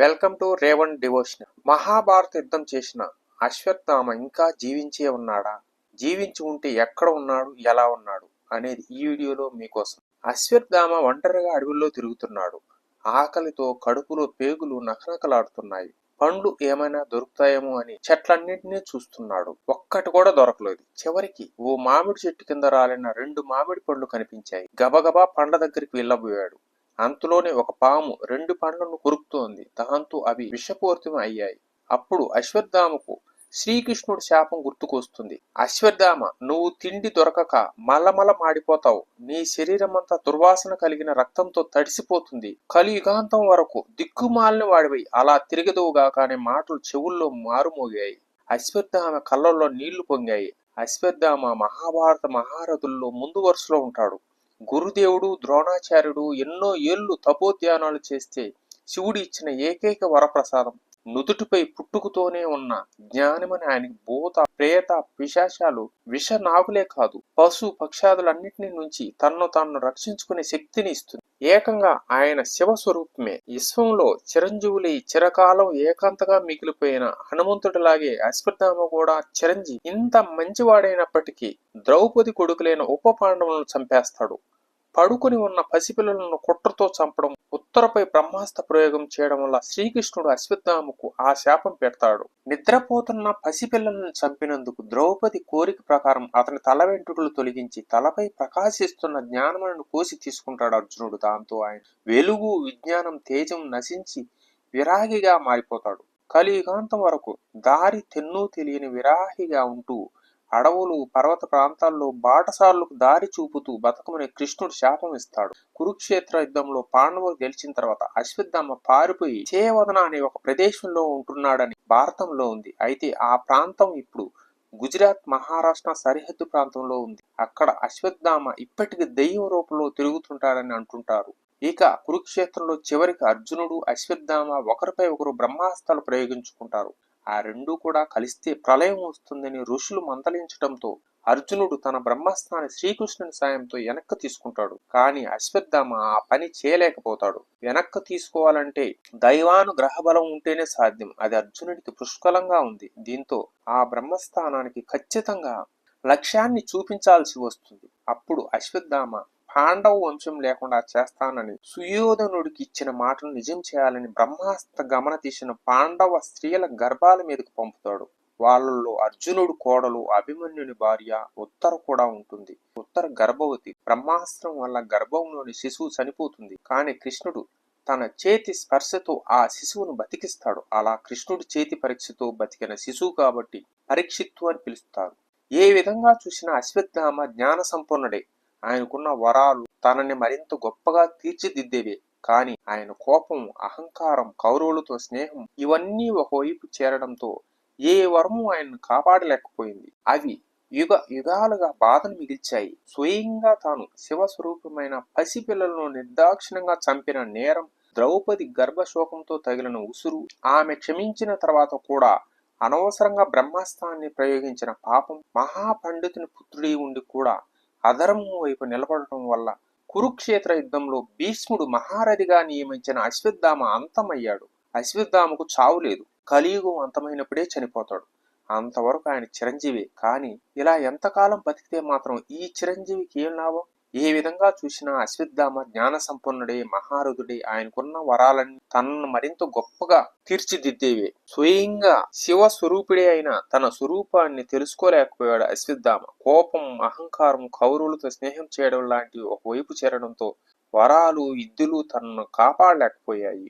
Welcome to Revan devotion Mahabharata యుద్ధం చేసిన అశ్వత్థామ ఇంకా జీవించే ఉన్నాడా? జీవించి ఉంటే ఎక్కడ ఉన్నాడు? ఎలా ఉన్నాడు? అనేది ఈ వీడియోలో మీకోసం. అశ్వత్థామ ఒంటరిగా అడవుల్లో తిరుగుతున్నాడు. ఆకలితో కడుపులో పేగులు నకనకలాడుతున్నాయి. పండ్లు ఏమైనా దొరుకుతాయేమో అని చెట్లన్నింటినీ చూస్తున్నాడు. ఒక్కటి కూడా దొరకలేదు. చివరికి ఓ మామిడి చెట్టు కింద రాలిన రెండు మామిడి పండ్లు కనిపించాయి. గబగబా పండ్ల దగ్గరికి వెళ్ళబోయాడు. అంతలోనే ఒక పాము రెండు పండ్లను కొరుకుతోంది. దాంతో అవి విషపూరితం అయ్యాయి. అప్పుడు అశ్వత్థామకు శ్రీకృష్ణుడి శాపం గుర్తుకొస్తుంది. అశ్వత్థామ నువ్వు తిండి దొరకక మలమల మాడిపోతావు. నీ శరీరం అంతా దుర్వాసన కలిగిన రక్తంతో తడిసిపోతుంది. కలియుగాంతం వరకు దిక్కుమాలిన వాడివై అలా తిరగదువుగాక అనే మాటలు చెవుల్లో మారుమోగాయి. అశ్వత్థామ కళ్ళల్లో నీళ్ళు పొంగాయి. అశ్వత్థామ మహాభారత మహారథుల్లో ముందు వరుసలో ఉంటాడు. గురుదేవుడు ద్రోణాచార్యుడు ఎన్నో ఏళ్ళు తపోధ్యానాలు చేస్తే శివుడు ఇచ్చిన ఏకైక వరప్రసాదం. నుదుటిపై పుట్టుకుతోనే ఉన్న జ్ఞానమని ఆయనకి భూత ప్రేత పిశాశాలు విష నాగులే కాదు. పశు పక్షాదులన్నింటినీ నుంచి తన్ను తాను రక్షించుకునే శక్తిని ఇస్తుంది. ఏకంగా ఆయన శివ స్వరూపమే విశ్వంలో చిరంజీవులై చిరకాలం ఏకాంతగా మిగిలిపోయిన హనుమంతుడిలాగే అశ్వత్థామ కూడా చిరంజీవి ఇంత మంచివాడైనప్పటికీ ద్రౌపది కొడుకులైన ఉప పాండవులను చంపేస్తాడు. పడుకుని ఉన్న పసిపిల్లలను కుట్రతో చంపడం ఉత్తరపై బ్రహ్మాస్త్ర ప్రయోగం చేయడం వల్ల శ్రీకృష్ణుడు అశ్వత్థామకు ఆ శాపం పెడతాడు. నిద్రపోతున్న పసిపిల్లలను చంపినందుకు ద్రౌపది కోరిక ప్రకారం అతని తల వెంట్రుకలు తొలగించి తలపై ప్రకాశిస్తున్న జ్ఞానములను కోసి తీసుకుంటాడు అర్జునుడు. దాంతో ఆయన వెలుగు విజ్ఞానం తేజం నశించి విరాగిగా మారిపోతాడు. కలియుగాంతం వరకు దారి తెన్ను తెలియని విరాహిగా ఉంటూ అడవులు పర్వత ప్రాంతాల్లో బాటసార్లకు దారి చూపుతూ బతకమనే కృష్ణుడు శాపం ఇస్తాడు. కురుక్షేత్ర యుద్ధంలో పాండవులు గెలిచిన తర్వాత అశ్వత్థామ పారిపోయి చేయవదన అనే ఒక ప్రదేశంలో ఉంటున్నాడని భారతంలో ఉంది. అయితే ఆ ప్రాంతం ఇప్పుడు గుజరాత్ మహారాష్ట్ర సరిహద్దు ప్రాంతంలో ఉంది. అక్కడ అశ్వత్థామ ఇప్పటికి దెయ్యం రూపంలో తిరుగుతుంటాడని అంటుంటారు. ఇక కురుక్షేత్రంలో చివరికి అర్జునుడు అశ్వత్థామ ఒకరిపై ఒకరు బ్రహ్మాస్త్రాలు ప్రయోగించుకుంటారు. ఆ రెండూ కూడా కలిస్తే ప్రళయం వస్తుందని ఋషులు మందలించడంతో అర్జునుడు తన బ్రహ్మాస్త్రాన్ని శ్రీకృష్ణుని సాయంతో వెనక్కి తీసుకుంటాడు. కానీ అశ్వత్థామ ఆ పని చేయలేకపోతాడు. వెనక్కి తీసుకోవాలంటే దైవానుగ్రహ బలం ఉంటేనే సాధ్యం. అది అర్జునుడికి పుష్కలంగా ఉంది. దీంతో ఆ బ్రహ్మస్థానానికి ఖచ్చితంగా లక్ష్యాన్ని చూపించాల్సి వస్తుంది. అప్పుడు అశ్వత్థామ పాండవ వంశం లేకుండా చేస్తానని సుయోధనుడికి ఇచ్చిన మాటను నిజం చేయాలని బ్రహ్మాస్త్ర గమన తీసిన పాండవ స్త్రీల గర్భాల మీదకు పంపుతాడు. వాళ్ళల్లో అర్జునుడు కోడలు అభిమన్యుని భార్య ఉత్తర కూడా ఉంటుంది. ఉత్తర గర్భవతి బ్రహ్మాస్త్రం వల్ల గర్భంలోని శిశువు చనిపోతుంది. కానీ కృష్ణుడు తన చేతి స్పర్శతో ఆ శిశువును బతికిస్తాడు. అలా కృష్ణుడి చేతి పరీక్షతో బతికిన శిశువు కాబట్టి పరీక్షిత్తు అని పిలుస్తారు. ఏ విధంగా చూసినా అశ్వత్థామ జ్ఞాన సంపన్నుడే ఆయనకున్న వరాలు తనని మరింత గొప్పగా తీర్చిదిద్దేవే. కాని ఆయన కోపం అహంకారం కౌరవులతో స్నేహం ఇవన్నీ ఒకవైపు చేరడంతో ఏ వరము ఆయన్ను కాపాడలేకపోయింది. అవి యుగ యుగాలుగా బాధను మిగిల్చాయి. స్వయంగా తాను శివస్వరూపమైన పసిపిల్లలను నిర్దాక్షిణంగా చంపిన నేరం ద్రౌపది గర్భశోకంతో తగిలిన ఉసురు ఆమె క్షమించిన తర్వాత కూడా అనవసరంగా బ్రహ్మాస్త్రాన్ని ప్రయోగించిన పాపం మహాపండితుని పుత్రుడి ఉండి కూడా అధర్మం వైపు నిలబడటం వల్ల కురుక్షేత్ర యుద్ధంలో భీష్ముడు మహారథిగా నియమించిన అశ్వత్థామ అంతమయ్యాడు. అశ్వత్థామకు చావు లేదు. కలియుగం అంతమైనప్పుడే చనిపోతాడు. అంతవరకు ఆయన చిరంజీవి. కానీ ఇలా ఎంతకాలం బతికితే మాత్రం ఈ చిరంజీవికి ఏం లాభం? ఏ విధంగా చూసినా అశ్వత్థామ జ్ఞాన సంపన్నుడే మహారథుడే ఆయనకున్న వరాలన్నీ తనను మరింత గొప్పగా తీర్చిదిద్దేవే. స్వయంగా శివ స్వరూపుడే అయిన తన స్వరూపాన్ని తెలుసుకోలేకపోయాడు అశ్వత్థామ. కోపం అహంకారం కౌరులతో స్నేహం చేయడం లాంటి ఒకవైపు చేరడంతో వరాలు ఇద్దులు తనను కాపాడలేకపోయాయి.